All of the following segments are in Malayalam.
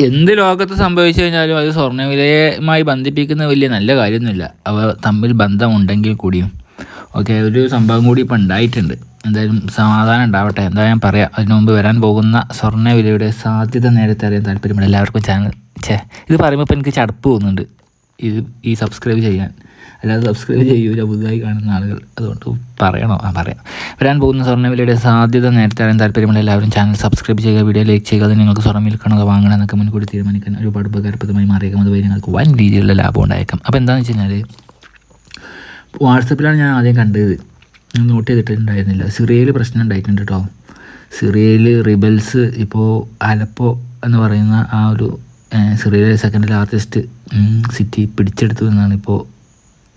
എന്ത് ലോകത്ത് സംഭവിച്ചു കഴിഞ്ഞാലും അത് സ്വർണവിലയുമായി ബന്ധിപ്പിക്കുന്ന വലിയ നല്ല കാര്യമൊന്നുമില്ല. അവ തമ്മിൽ ബന്ധമുണ്ടെങ്കിൽ കൂടിയും. ഓക്കെ ഒരു സംഭവം കൂടി ഇപ്പം ഉണ്ടായിട്ടുണ്ട്. എന്തായാലും സമാധാനം ഉണ്ടാവട്ടെ. എന്താ ഞാൻ പറയാം. അതിനു മുമ്പ് വരാൻ പോകുന്ന സ്വർണവിലയുടെ സാധ്യത നേരത്തെ അറിയാൻ താല്പര്യമുണ്ട് എല്ലാവർക്കും ചാനൽ ഛേ ഇത് പറയുമ്പോൾ ഇപ്പം എനിക്ക് ചടപ്പ് പോകുന്നുണ്ട് ഇത് ഈ സബ്സ്ക്രൈബ് ചെയ്യാൻ. അല്ലാതെ സബ്സ്ക്രൈബ് ചെയ്യൂല പുതുതായി കാണുന്ന ആളുകൾ. അതുകൊണ്ട് പറയണോ? ആ പറയാം. വരാൻ പോകുന്ന സ്വർണവിലയുടെ സാധ്യത നേരത്തെ അറിയാൻ താല്പര്യമുള്ള എല്ലാവരും ചാനൽ സബ്സ്ക്രൈബ് ചെയ്യുക വീഡിയോ ലൈക്ക് ചെയ്യുക അത് നിങ്ങൾക്ക് സ്വർണം വിൽക്കണോ വാങ്ങണം എന്നൊക്കെ മുൻകൂട്ടി തീരുമാനിക്കാൻ ഒരുപാട് ഉപകാരപ്രദമായി മാറിയേക്കും. അതുവഴി നിങ്ങൾക്ക് വൻ രീതിയിലുള്ള ലാഭം ഉണ്ടായേക്കാം. അപ്പോൾ എന്താണെന്ന് വെച്ച് കഴിഞ്ഞാൽ വാട്സപ്പിലാണ് ഞാൻ ആദ്യം കണ്ടത്. ഞാൻ നോട്ട് ചെയ്തിട്ടുണ്ടായിരുന്നില്ല. സിറിയയിൽ പ്രശ്നം ഉണ്ടായിട്ടുണ്ട് കേട്ടോ സിറിയയിൽ റിബൽസ് ഇപ്പോൾ അലപ്പോ എന്ന് പറയുന്ന ആ ഒരു സിറിയയിലെ സെക്കൻഡ് ലാർജസ്റ്റ് സിറ്റി പിടിച്ചെടുത്തു എന്നാണ് ഇപ്പോൾ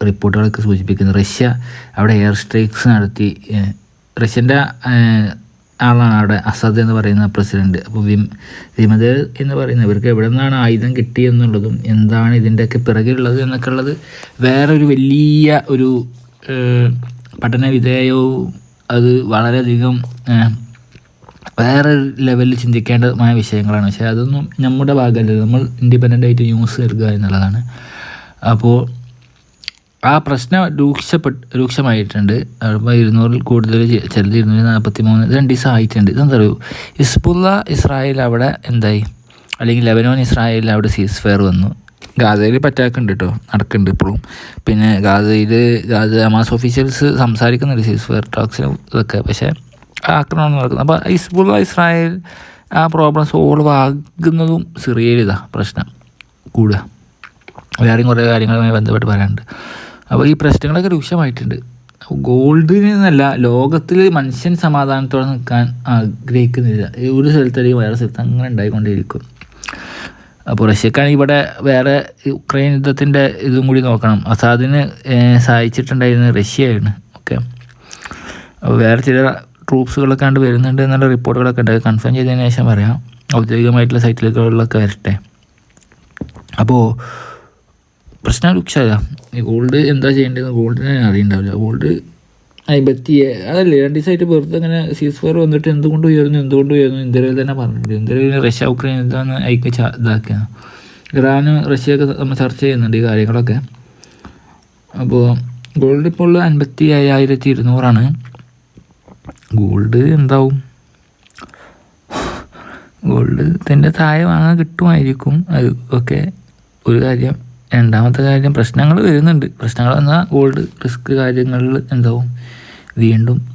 റിപ്പോർട്ടുകളൊക്കെ സൂചിപ്പിക്കുന്നത്. റഷ്യ അവിടെ എയർ സ്ട്രൈക്സ് നടത്തി. റഷ്യന്റെ ആളാണ് അവിടെ അസദ് എന്ന് പറയുന്ന പ്രസിഡന്റ് അപ്പോൾ വിം വിമത് എന്ന് പറയുന്ന ഇവർക്ക് എവിടെ നിന്നാണ് ആയുധം കിട്ടിയെന്നുള്ളതും എന്താണ് ഇതിന്റെയൊക്കെ പിറകിലുള്ളത് എന്നൊക്കെ ഉള്ളത് വേറൊരു വലിയ ഒരു പഠന വിധേയവും അത് വളരെയധികം വേറെ ലെവലിൽ ചിന്തിക്കേണ്ടതുമായ വിഷയങ്ങളാണ്. പക്ഷേ അതൊന്നും നമ്മുടെ ഭാഗമല്ല. നമ്മൾ ഇൻഡിപെൻഡന്റ് ആയിട്ട് ന്യൂസ് നൽകുക എന്നുള്ളതാണ്. അപ്പോൾ ആ പ്രശ്നം രൂക്ഷപ്പെട്ട് രൂക്ഷമായിട്ടുണ്ട്. അപ്പോൾ ഇരുന്നൂറിൽ കൂടുതൽ ചിലത് ഇരുന്നൂറ്റി നാൽപ്പത്തി മൂന്ന് രണ്ട് ദിവസം ആയിട്ടുണ്ട്. ഇതെന്താ അറിയൂ ഇസ്രായേൽ അവിടെ എന്തായി? അല്ലെങ്കിൽ ലെബനോൻ ഇസ്രായേലിൽ അവിടെ സീസ് ഫെയർ വന്നു. ഗാസയിൽ പറ്റാക്കുണ്ട് കേട്ടോ നടക്കുന്നുണ്ട് ഇപ്പോഴും. പിന്നെ ഗാസയിൽ ഗാസ അമാസ് ഓഫീഷ്യൽസ് സംസാരിക്കുന്നുണ്ട് സീസ് ഫെയർ ടോക്സിനും ഇതൊക്കെ. പക്ഷേ ആക്രമണം നടക്കുന്നത് അപ്പോൾ ഹിസ്ബുള്ള ഇസ്രായേൽ ആ പ്രോബ്ലം സോൾവ് ആകുന്നതും സിറിയയിൽ പ്രശ്നം. കൂടുക. വേറെയും കുറേ കാര്യങ്ങളുമായി ബന്ധപ്പെട്ട് പറയാനുണ്ട്. അപ്പോൾ ഈ പ്രശ്നങ്ങളൊക്കെ രൂക്ഷമായിട്ടുണ്ട്. ഗോൾഡിന് എന്നല്ല ലോകത്തിൽ മനുഷ്യൻ സമാധാനത്തോടെ നിൽക്കാൻ ആഗ്രഹിക്കുന്നില്ല. ഒരു സ്ഥലത്തല്ലെങ്കിൽ വേറെ സ്ഥലത്ത് അങ്ങനെ ഉണ്ടായിക്കൊണ്ടേയിരിക്കും അപ്പോൾ റഷ്യക്കാണെങ്കിൽ ഇവിടെ വേറെ യുക്രൈൻ യുദ്ധത്തിന്റെ ഇതും കൂടി നോക്കണം. അസാദിന് സഹായിച്ചിട്ടുണ്ടായിരുന്നത് റഷ്യയാണ്. ഓക്കെ. അപ്പോൾ വേറെ ചില ട്രൂപ്സുകളൊക്കെ കണ്ട് വരുന്നുണ്ട് എന്നുള്ള റിപ്പോർട്ടുകളൊക്കെ ഉണ്ട്. കൺഫേം ചെയ്തതിന് ശേഷം പറയാം. ഔദ്യോഗികമായിട്ടുള്ള സൈറ്റിലേക്കുള്ളൊക്കെ വരട്ടെ. അപ്പോൾ പ്രശ്നം രൂക്ഷത ഈ ഗോൾഡ് എന്താ ചെയ്യേണ്ടത് ഗോൾഡിനെ അറിയണ്ടാവില്ല. ഗോൾഡ് അമ്പത്തി അതല്ലേ രണ്ട് ദിവസമായിട്ട് വെറുതെ അങ്ങനെ സീസ് ഫയർ വന്നിട്ട് എന്തുകൊണ്ട് ഉയർന്നു എന്തുകൊണ്ട് ഉയർന്നു? ഇന്ത്യയിൽ തന്നെ പറഞ്ഞിട്ടുണ്ട്. ഇന്ത്യയിൽ റഷ്യ ഉക്രൈൻ എന്താന്ന് അയക്ക് ഇതാക്കുക. ഇറാനും റഷ്യയൊക്കെ നമ്മൾ ചർച്ച ചെയ്യുന്നുണ്ട് ഈ കാര്യങ്ങളൊക്കെ. അപ്പോൾ ഗോൾഡ് ഇപ്പോൾ ഉള്ള അൻപത്തി അയ്യായിരത്തി ഇരുന്നൂറാണ്. ഗോൾഡ് എന്താവും? ഗോൾഡ് തന്നെ താഴെ വാങ്ങാൻ കിട്ടുമായിരിക്കും. അത് ഒക്കെ ഒരു കാര്യം. രണ്ടാമത്തെ കാര്യം പ്രശ്നങ്ങൾ വരുന്നുണ്ട്. പ്രശ്നങ്ങൾ വന്നാൽ ഗോൾഡ് റിസ്ക് കാര്യങ്ങളിൽ എന്താവും? വീണ്ടും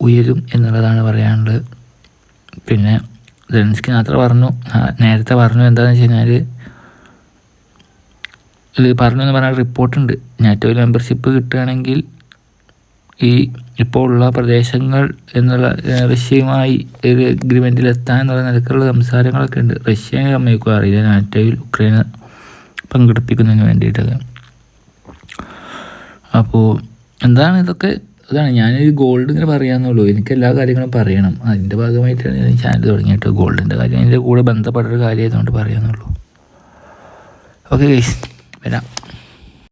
ഉയരും എന്നുള്ളതാണ് പറയാനുള്ളത്. പിന്നെ ജെൻസ്കി മാത്രം പറഞ്ഞു. നേരത്തെ പറഞ്ഞു എന്താണെന്ന് വെച്ച് കഴിഞ്ഞാൽ ഇത് പറഞ്ഞു എന്ന് പറഞ്ഞാൽ റിപ്പോർട്ടുണ്ട് നാറ്റോയിൽ മെമ്പർഷിപ്പ് കിട്ടുകയാണെങ്കിൽ ഈ ഇപ്പോൾ ഉള്ള പ്രദേശങ്ങൾ എന്നുള്ള റഷ്യയുമായി ഒരു അഗ്രിമെന്റിൽ എത്താൻ എന്നുള്ള നിലക്കുള്ള സംസാരങ്ങളൊക്കെ ഉണ്ട്. റഷ്യ അമ്മയ്ക്കും അറിയില്ല നാറ്റോയിൽ ഉക്രൈന് പങ്കെടുപ്പിക്കുന്നതിന് വേണ്ടിയിട്ടൊക്കെ. അപ്പോൾ എന്താണ് ഇതൊക്കെ? അതാണ് ഞാനൊരു ഗോൾഡ് ഇങ്ങനെ പറയാമെന്നുള്ളൂ എനിക്ക് എല്ലാ കാര്യങ്ങളും പറയണം. അതിന്റെ ഭാഗമായിട്ടാണ് ഞാൻ ചാനൽ തുടങ്ങിയിട്ട് ഗോൾഡിന്റെ കാര്യം. അതിന്റെ കൂടെ ബന്ധപ്പെട്ടൊരു കാര്യമായതുകൊണ്ട് പറയാമെന്നുള്ളൂ ഓക്കെ വരാം.